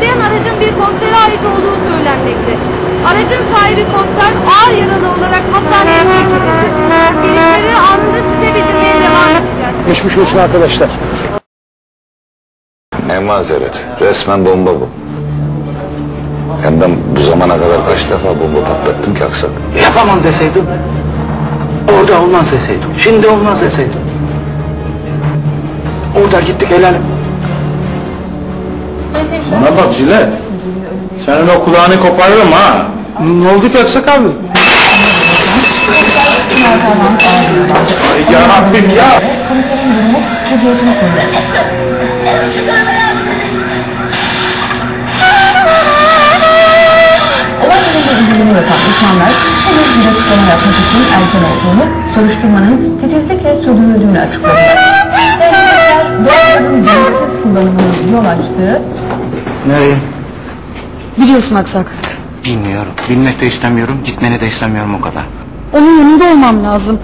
patlayan aracın bir komisere ait olduğu söylenmekte. Aracın sahibi komiser ağır yaralı olarak hastaneye sevk edildi. Gelişmeleri anında size bildirmeye devam edeceğiz. Geçmiş olsun arkadaşlar. Ne mazeret. Resmen bomba bu. Hem ben bu zamana kadar kaç defa bomba patlattım ki aksak. Yapamam deseydim. Orada olmaz deseydim. Şimdi olmaz deseydim. Orada gittik helal bana bak Jilet. Senin o kulağını koparırım ha. Ne oldu ki Aksak abi? Ay ya Rabbim ya. Olay yerinde izlenimi yapan insanlar henüz bir açıklama yapmak için erken olduğunu, soruşturmanın titizlikle sürdürüldüğünü açıkladılar. Gereksiz kullanımının yol açtığı Nereye? Biliyorsun Aksak. Bilmiyorum. Bilmek de istemiyorum. Gitmeni de istemiyorum o kadar. Onun yanında olmam lazım.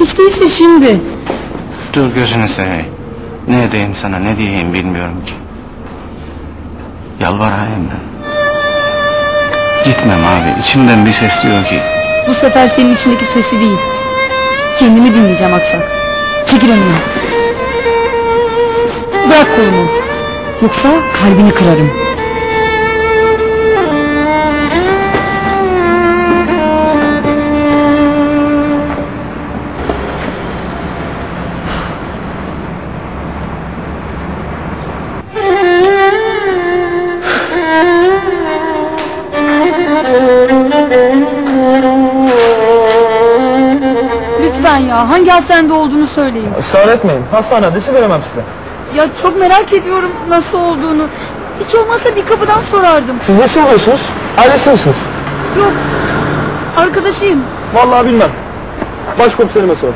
Hiç değilse şimdi. Dur gözünü seveyim. Ne edeyim sana ne diyeyim bilmiyorum ki. Yalvarayım ben. Gitmem abi. İçimden bir ses diyor ki. Bu sefer senin içindeki sesi değil. Kendimi dinleyeceğim Aksak. Çekil önüme. Bırak kolumu. Yoksa kalbini kırarım. Lütfen ya hangi hastanede olduğunu söyleyin. Israr etmeyin. Hastane adresi veremem size. Ya çok merak ediyorum nasıl olduğunu. Hiç olmazsa bir kapıdan sorardım. Siz nesi oluyorsunuz? Ailesi misiniz? Yok. Arkadaşıyım. Vallahi bilmem. Başkomiserime sor.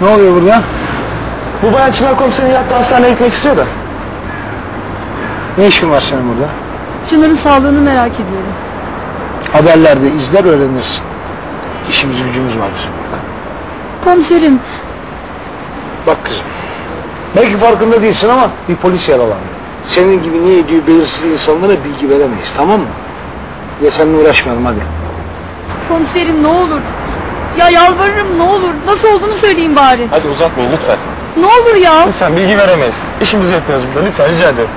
Ne oluyor burada? Bu bayan Çınar komiserin yattığı hastaneye gitmek istiyor da. Ne işin var senin burada? Çınar'ın sağlığını merak ediyorum. Haberlerde izler öğrenirsin. İşimiz gücümüz var bizim. Komiserim Bak kızım. Belki farkında değilsin ama bir polis yaralandı. Senin gibi niye ediyor belirsiz insanlara bilgi veremeyiz tamam mı? Ya seninle uğraşmayalım hadi. komiserim ne olur. Ya yalvarırım ne olur. Nasıl olduğunu söyleyin bari. Hadi uzatmayın lütfen. Ne olur ya. Lütfen bilgi veremeyiz. İşimizi yapıyoruz burada lütfen rica ediyorum.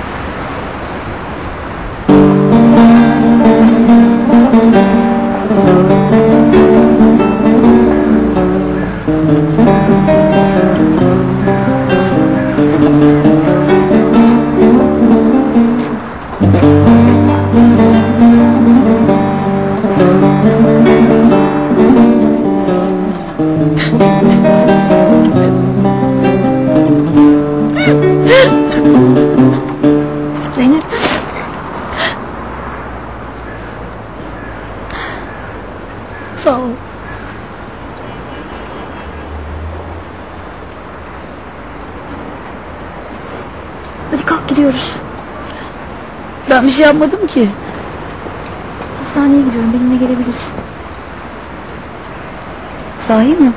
Gidiyoruz. Ben bir şey yapmadım ki. Hastaneye gidiyorum benimle gelebilirsin. Sahi mi?